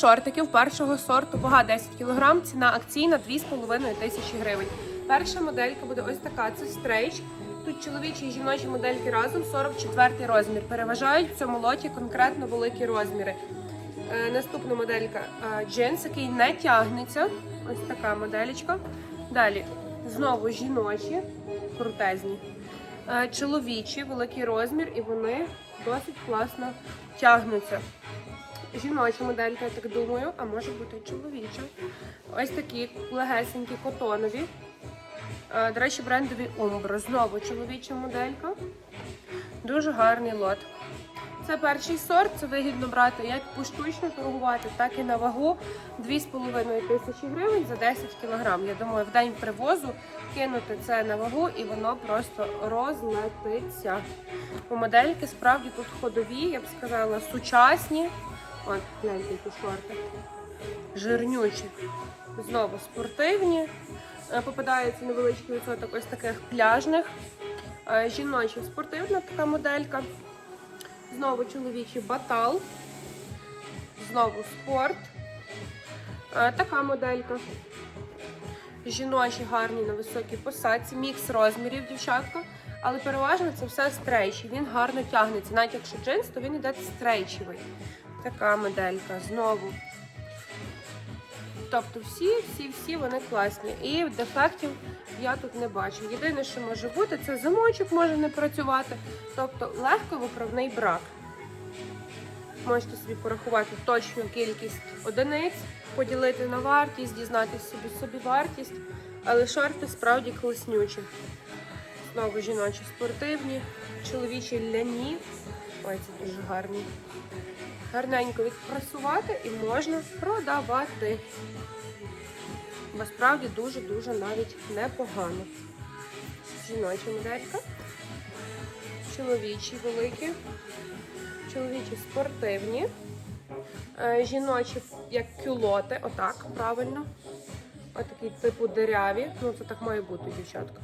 Шортиків першого сорту, вага 10 кг, ціна акційна 2,5 тисячі гривень. Перша моделька буде ось така, це стрейч. Тут чоловічі і жіночі модельки разом 44 розмір. Переважають в цьому лоті конкретно великі розміри. Е, наступна моделька е, джинс, який не тягнеться. Ось така моделечка. Далі знову жіночі, крутезні. Е, чоловічі, великий розмір, і вони досить класно тягнуться. Жіноча моделька, я так думаю, а може бути чоловіча. Ось такі легесенькі котонові. Е, До речі, брендові Umbro. Знову чоловіча моделька. Дуже гарний лот. Це перший сорт, це вигідно брати як поштучно торгувати, так і на вагу 2,5 тисячі гривень за 10 кілограм. Я думаю, в день привозу кинути це на вагу і воно просто розлетиться. Бо модельки справді тут ходові, я б сказала, сучасні. От, гляньте, які шорти. Жирнючі. Знову спортивні. Е, Попадається невеличкий відсоток ось таких пляжних. Е, Жіноча спортивна така моделька. Знову чоловічий батал. Знову спорт. Е, Така моделька. Жіночі гарні на високій посадці. Мікс розмірів, дівчатка. Але переважно це все стрейчі. Він гарно тягнеться. Навіть якщо джинс, то він іде стрейчевий. Така моделька. Знову. Тобто всі, всі, всі вони класні. І дефектів я тут не бачу. Єдине, що може бути, це замочок може не працювати. Тобто легко виправний брак. Можете собі порахувати точну кількість одиниць, поділити на вартість, дізнатися собі собі вартість. Але шорти справді класнючі. Знову жіночі спортивні, чоловічі ляні. Ой, це дуже гарні. Гарненько відпрасувати і можна продавати. Бо справді дуже-дуже навіть непогано. Жіноча моделька. Чоловічі великі. Чоловічі спортивні. Е, Жіночі як кюлоти, отак, правильно. Отакий типу деряві. Ну, це так має бути, дівчатка.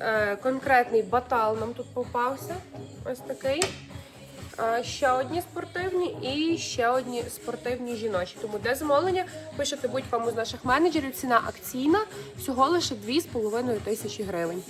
Е, Конкретний батал нам тут попався. Ось такий. Ще одні спортивні і ще одні спортивні жіночі. Тому де замовлення пишете будь-кому з наших менеджерів. Ціна акційна всього лише 2,5 тисячі гривень.